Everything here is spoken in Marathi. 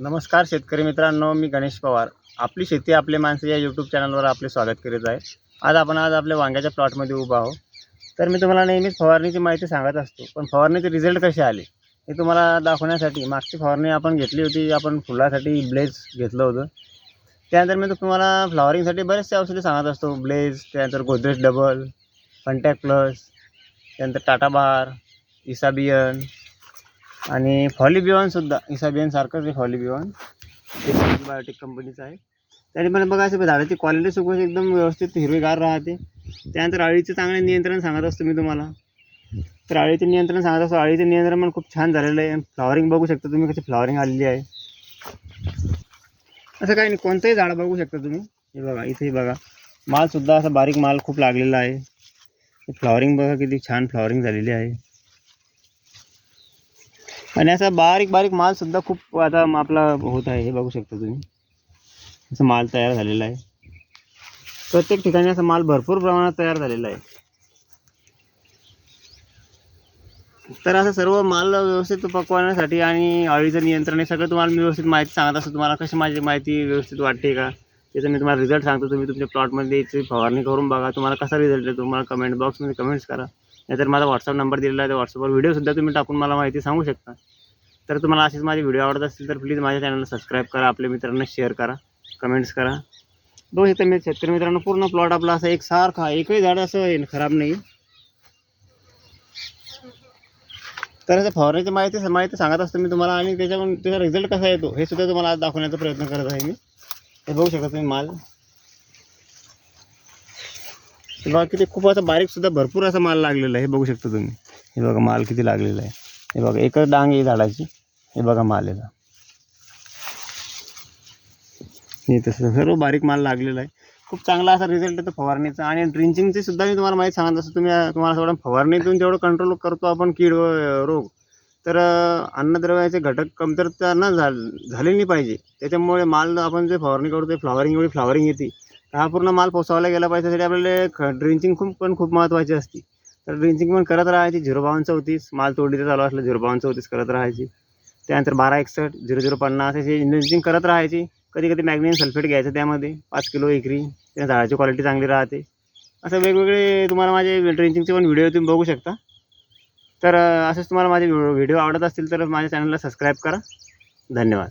नमस्कार शेतकरी मित्रांनो मी गणेश पवार. आपली शेती आपले माणसं या यूट्यूब चॅनलवर आपले स्वागत करीत आहे. आज आपण आज आपल्या वांग्याच्या प्लॉटमध्ये उभा आहो तर मी तुम्हाला नेहमीच फवारणीची माहिती सांगत असतो पण फवारणीचे रिझल्ट कसे आले हे तुम्हाला दाखवण्यासाठी मागची फवारणी आपण घेतली होती आपण फुलासाठी ब्लेज घेतलं होतं. त्यानंतर मी तुम्हाला फ्लॉवरिंगसाठी बरेचसे औषधे सांगत असतो ब्लेज त्यानंतर गोदरेज डबल कॉन्टॅक्ट प्लस त्यानंतर टाटा बार इसाबियन आणि फॉलिबिऑनसुद्धा इसाबियनसारखंच आहे फॉलिबिऑन ते बायोटेक कंपनीचं आहे. त्याने पण बघायचं झाडाची क्वालिटी सुकवायची एकदम व्यवस्थित हिरवीगार राहते. त्यानंतर अळीचं चांगलं नियंत्रण सांगत असतो मी तुम्हाला. तर अळीचं नियंत्रण सांगत असतो अळीचं नियंत्रण पण खूप छान झालेलं आहे. फ्लॉवरिंग बघू शकता तुम्ही कशी फ्लॉवरिंग आलेली आहे. असं काही नाही कोणतंही झाड बघू शकता तुम्ही. हे बघा इथेही बघा. मालसुद्धा असा बारीक माल खूप लागलेला आहे. फ्लॉवरिंग बघा किती छान फ्लॉवरिंग झालेली आहे. आणि असा बारीक बारीक माल सुद्धा खूप आता आपला होत आहे हे बघू शकता तुम्ही. असं माल तयार झालेला आहे. प्रत्येक ठिकाणी असा माल भरपूर प्रमाणात तयार झालेला आहे. तर असं सर्व माल व्यवस्थित पकवण्यासाठी आणि अळीचं नियंत्रण हे सगळं तुम्हाला मी व्यवस्थित माहिती सांगत असतो. तुम्हाला कशी माझी माहिती व्यवस्थित वाटते का? त्याचा मी तुम्हाला रिझल्ट सांगतो. तुम्ही तुमच्या प्लॉटमध्ये याची फवारणी करून बघा. तुम्हाला कसा रिझल्ट आहे तुम्हाला कमेंट बॉक्समध्ये कमेंट्स करा. नाहीतर माझा व्हॉट्सअप नंबर दिलेला आहे त्या व्हॉट्सअपवर व्हिडिओसुद्धा तुम्ही टाकून मला माहिती सांगू शकता. तर तुम्हाला असेच माझे व्हिडिओ आवडत असतील तर प्लीज माझ्या चॅनलला सबस्क्राईब करा आपल्या मित्रांना शेअर करा कमेंट्स करा. बघू शकता मी शेतकरी मित्रांनो पूर्ण प्लॉट आपला असा एक सारखा एकही झाड असं आहे खराब नाही. तर असं फवारण्याची माहिती माहिती सांगत असतो मी तुम्हाला आणि त्याच्याकडून त्याचा रिझल्ट कसा येतो हे सुद्धा तुम्हाला आज दाखवण्याचा प्रयत्न करत आहे मी. हे बघू शकता तुम्ही माल. हे बघा किती खूप असा बारीक सुद्धा भरपूर असा माल लागलेला आहे. हे बघू शकता तुम्ही. हे बघा माल किती लागलेला आहे. हे बघा एकच डांग आहे झाडाची. हे बघा माल याचा हे. तसं सर्व बारीक माल लागलेला आहे. खूप चांगला असा रिझल्ट येतो फवारणीचा. आणि ड्रिंचिंगचे सुद्धा मी तुम्हाला माहिती सांगत असतो तुम्ही तुम्हाला थोडं फवारणीतून जेवढं कंट्रोल करतो आपण कीड व रोग तर अन्नद्रव्याचे घटक कमतरता न झाल झाले नाही पाहिजे. त्याच्यामुळे माल आपण जे फवारणी करतो ते फ्लॉवरिंग एवढी फ्लॉवरिंग येते. हा पूर्ण माल पोचवला गेला पाहिजे त्यासाठी आपल्याला ड्रिंचिंग खूप पण खूप महत्त्वाची असते. तर ड्रिंचिंग पण करत राहायची झिरो बावन्न चौतीस माल तोडीचं चालू असलं झिरो बावन्न चौतीस करत राहायची. त्यानंतर बारा एकसष्ट झिरो झिरो पन्नास असे ड्रिंचिंग करत राहायची. कधी कधी मॅग्नेशियम सल्फेट घ्यायचं त्यामध्ये पाच किलो एकरी त्या झाडाची क्वालिटी चांगली राहते. असं वेगवेगळे तुम्हाला माझे ड्रिंचिंगचे पण व्हिडिओ तुम्ही बघू शकता. तर असंच तुम्हाला माझे व्हिडिओ आवडत असतील तर माझ्या चॅनलला सबस्क्राईब करा. धन्यवाद.